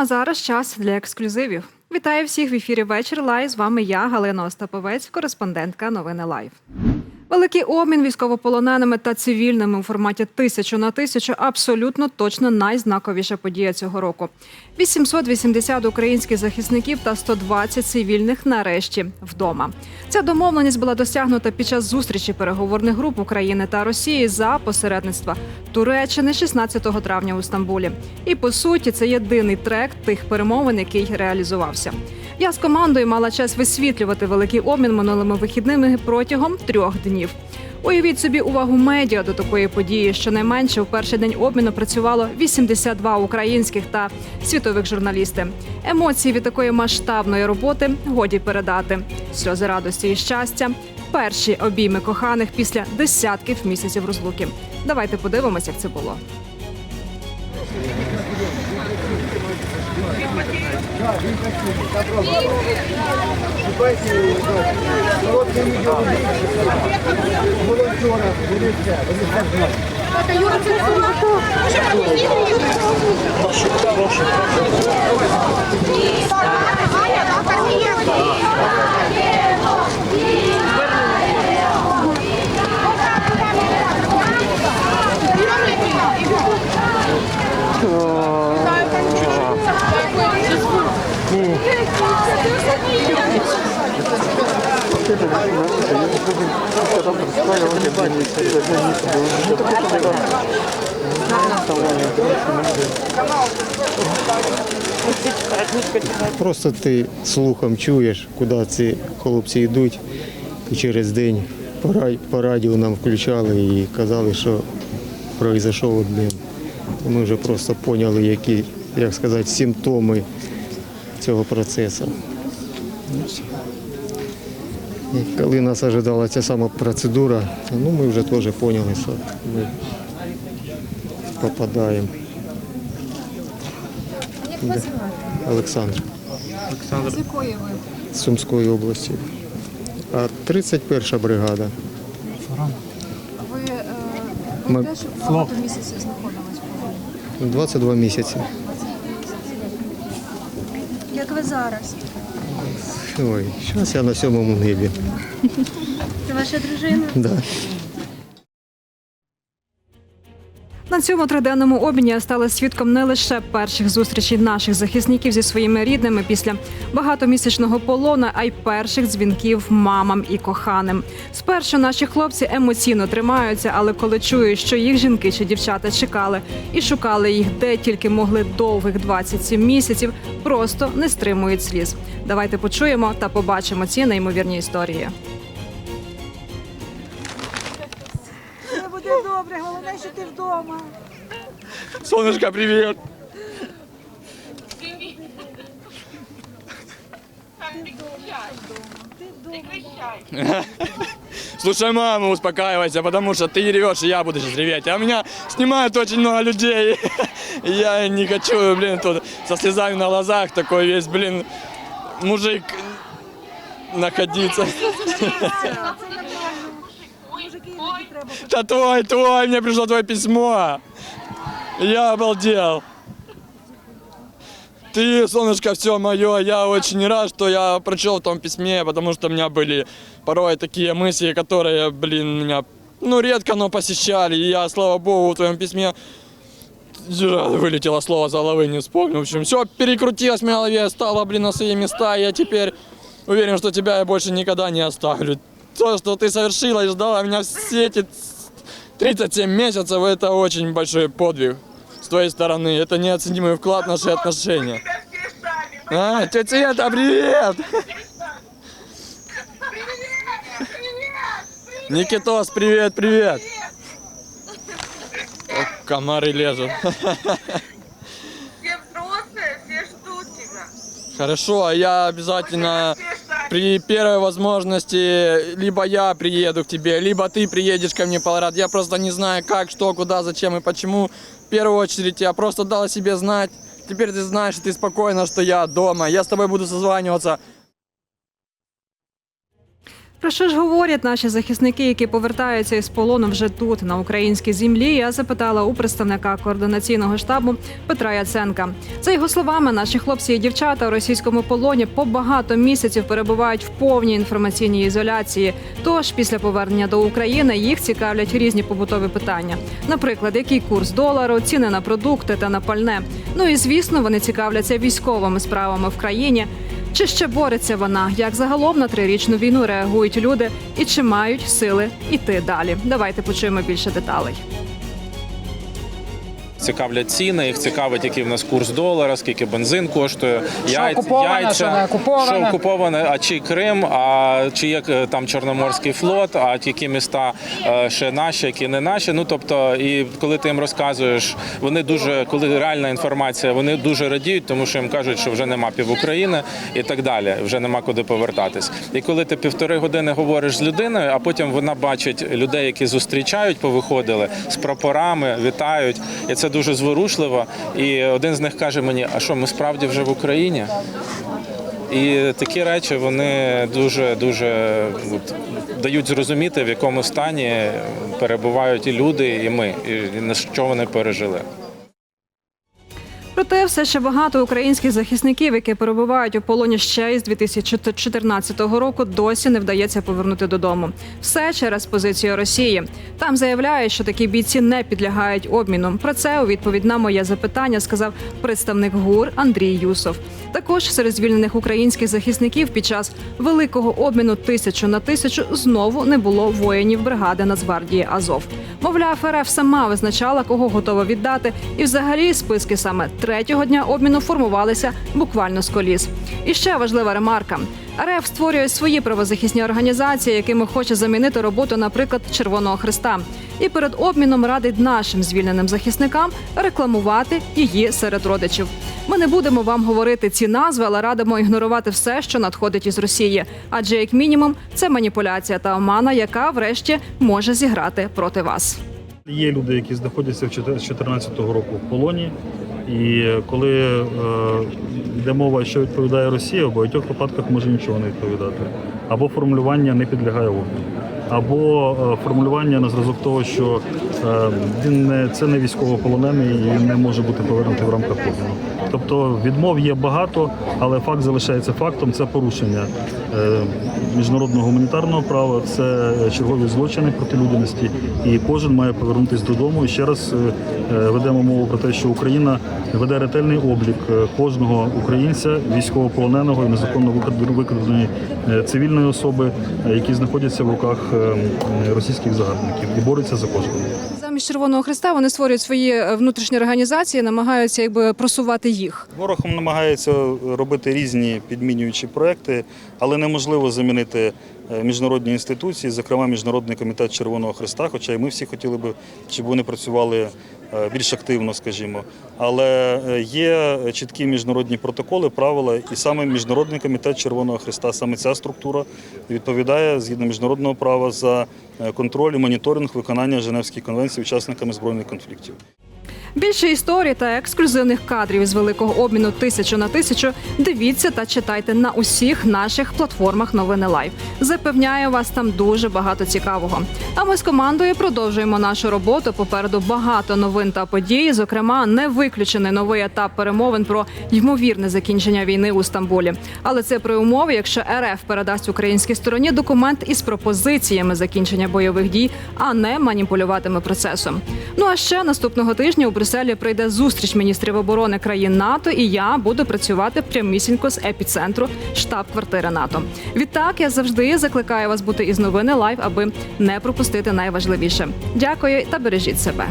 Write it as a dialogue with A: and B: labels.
A: а зараз час для ексклюзивів. Вітаю всіх в ефірі вечір Лай З вами я, Галина Остаповець, кореспондентка новини Лайв. Великий обмін військовополоненими та цивільними у форматі тисячу на тисячу абсолютно точно найзнаковіша подія цього року. 880 українських захисників та 120 цивільних нарешті вдома. Ця домовленість була досягнута під час зустрічі переговорних груп України та Росії за посередництва Туреччини 16 травня у Стамбулі. І по суті, це єдиний трек тих перемовин, який реалізувався. Я з командою мала час висвітлювати великий обмін минулими вихідними протягом трьох днів. Уявіть собі увагу медіа до такої події. Щонайменше у перший день обміну працювало 82 українських та світових журналісти. Емоції від такої масштабної роботи годі передати. Сльози радості і щастя. Перші обійми коханих після десятків місяців розлуки. Давайте подивимося, як це було. Да, він красивий, добро.
B: Шукайте Просто ти слухом чуєш, куди ці хлопці йдуть. І через день по радіо нам включали і казали, що пройшов обмін. Ми вже просто поняли, які, як сказати, симптоми цього процесу. І коли нас ожидала ця сама процедура, ну ми вже теж поняли, що ми попадаємо.
C: Як вас звати?
B: Олександр.
C: З якої ви?
B: з Сумської області. А 31 бригада.
C: Ви, е, ви теж багато місяців знаходились
B: 22 місяці.
C: Як ви зараз?
B: Ой, зараз я на сьомому небі.
C: Це ваша дружина?
B: Да.
A: Цьому триденному обміні я стала свідком не лише перших зустрічей наших захисників зі своїми рідними після багатомісячного полона, а й перших дзвінків мамам і коханим. Спершу наші хлопці емоційно тримаються, але коли чують, що їх жінки чи дівчата чекали і шукали їх де тільки могли довгих 27 місяців, просто не стримують сліз. Давайте почуємо та побачимо ці неймовірні історії.
D: Все добре, головне, що ти вдома.
E: Солнышко, привет! Слушай, мама, успокаивайся, потому что ты ревешь, и я буду сейчас реветь. А меня снимают очень много людей. Я не хочу, блин, тут со слезами на глазах такой весь, блин, мужик находиться. Да твой, твой, мне пришло твое письмо. Я обалдел. Ты, солнышко, все мое, я очень рад, что я прочел в том письме, потому что у меня были порой такие мысли, которые, блин, меня, ну, редко, но посещали. И я, слава богу, в твоем письме вылетело слово за головы, не вспомню. В общем, все перекрутилось в моей голове, стало, блин, на свои места. И я теперь уверен, что тебя я больше никогда не оставлю. То, что ты совершила и ждала меня все эти 37 месяцев, это очень большой подвиг с твоей стороны. Это неоценимый вклад в наши отношения. А, тетя Света, привет! Никитос, привет, привет! О, комары лезут.
F: Все взрослые, все ждут тебя.
E: Хорошо, а я обязательно при первой возможности либо я приеду к тебе, либо ты приедешь ко мне, Палрат. Я просто не знаю как, что, куда, зачем и почему. В первую очередь я просто дал о себе знать. Теперь ты знаешь, и ты спокойно, что я дома. Я с тобой буду созваниваться.
A: про що ж говорять наші захисники, які повертаються із полону вже тут, на українській землі? Я запитала у представника координаційного штабу Петра Яценка. За його словами, наші хлопці і дівчата у російському полоні по багато місяців перебувають в повній інформаційній ізоляції. Тож після повернення до України їх цікавлять різні побутові питання, наприклад, який курс долару, ціни на продукти та на пальне. Ну і звісно, вони цікавляться військовими справами в країні. Чи ще бореться вона? Як загалом на трирічну війну реагують люди і чи мають сили іти далі? Давайте почуємо більше деталей.
G: Цікавлять ціни, їх цікавить, який в нас курс долара, скільки бензин коштує,
H: Що окуповане, що не окуповане.
G: що окуповане, а чи Крим, а чи є е, там Чорноморський флот, а які міста е, ще наші, які не наші. Ну тобто, і коли ти їм розказуєш, вони дуже, коли реальна інформація, вони дуже радіють, тому що їм кажуть, що вже нема пів України і так далі. Вже нема куди повертатись. І коли ти півтори години говориш з людиною, а потім вона бачить людей, які зустрічають, повиходили з прапорами, вітають, і це дуже зворушливо. І один з них каже мені: а що, ми справді вже в Україні? І такі речі вони дуже дуже дають зрозуміти, в якому стані перебувають і люди, і ми, і на що вони пережили.
A: Проте все ще багато українських захисників, які перебувають у полоні ще із 2014 року, досі не вдається повернути додому. Все через позицію Росії. Там заявляють, що такі бійці не підлягають обміну. Про це у відповідь на моє запитання сказав представник ГУР Андрій Юсов. Також серед звільнених українських захисників під час великого обміну тисячу на тисячу знову не було воїнів бригади Нацгвардії Азов. Мовляв, РФ сама визначала, кого готова віддати, і взагалі списки саме третього дня обміну формувалися буквально з коліс. І ще важлива ремарка: РФ створює свої правозахисні організації, якими хоче замінити роботу, наприклад, Червоного Христа. І перед обміном радить нашим звільненим захисникам рекламувати її серед родичів. Ми не будемо вам говорити ці назви, але радимо ігнорувати все, що надходить із Росії. Адже, як мінімум, це маніпуляція та омана, яка врешті може зіграти проти вас.
I: Є люди, які знаходяться в 2014 року в полоні, і коли е, йде мова, що відповідає Росія, в багатьох випадках може нічого не відповідати. Або формулювання не підлягає обміну, або е, формулювання на зразок того, що е, він не це не військовополонений і він не може бути повернутий в рамках обміну. Тобто відмов є багато, але факт залишається фактом. Це порушення міжнародного гуманітарного права, це чергові злочини проти людяності, і кожен має повернутися додому. І ще раз е, е, ведемо мову про те, що Україна веде ретельний облік е, кожного українця, військовополоненого і незаконно викрад- викраденої цивільної особи, які знаходяться в руках російських загарбників і борються за кожного.
A: Замість Червоного Христа вони створюють свої внутрішні організації, намагаються якби просувати їх.
I: Ворог намагається робити різні підмінюючі проекти, але неможливо замінити міжнародні інституції, зокрема Міжнародний комітет Червоного Христа. Хоча і ми всі хотіли би, щоб вони працювали е, більш активно, скажімо. Але е, є чіткі міжнародні протоколи, правила, і саме Міжнародний комітет Червоного Христа, саме ця структура відповідає згідно міжнародного права за е, контроль і моніторинг виконання Женевської конвенції учасниками збройних конфліктів.
A: Більше історій та ексклюзивних кадрів із великого обміну тисячу на тисячу дивіться та читайте на усіх наших платформах Новини Лайв. Запевняю вас там дуже багато цікавого. А ми з командою продовжуємо нашу роботу. Попереду багато новин та подій. Зокрема, не виключений новий етап перемовин про ймовірне закінчення війни у Стамбулі. Але це при умові, якщо РФ передасть українській стороні документ із пропозиціями закінчення бойових дій, а не маніпулюватиме процесом. Ну а ще наступного тижня у Брюсселі прийде зустріч міністрів оборони країн НАТО, і я буду працювати прямісінько з епіцентру штаб-квартири НАТО. Відтак я завжди закликаю вас бути із новини лайв, аби не пропустити найважливіше. Дякую та бережіть себе.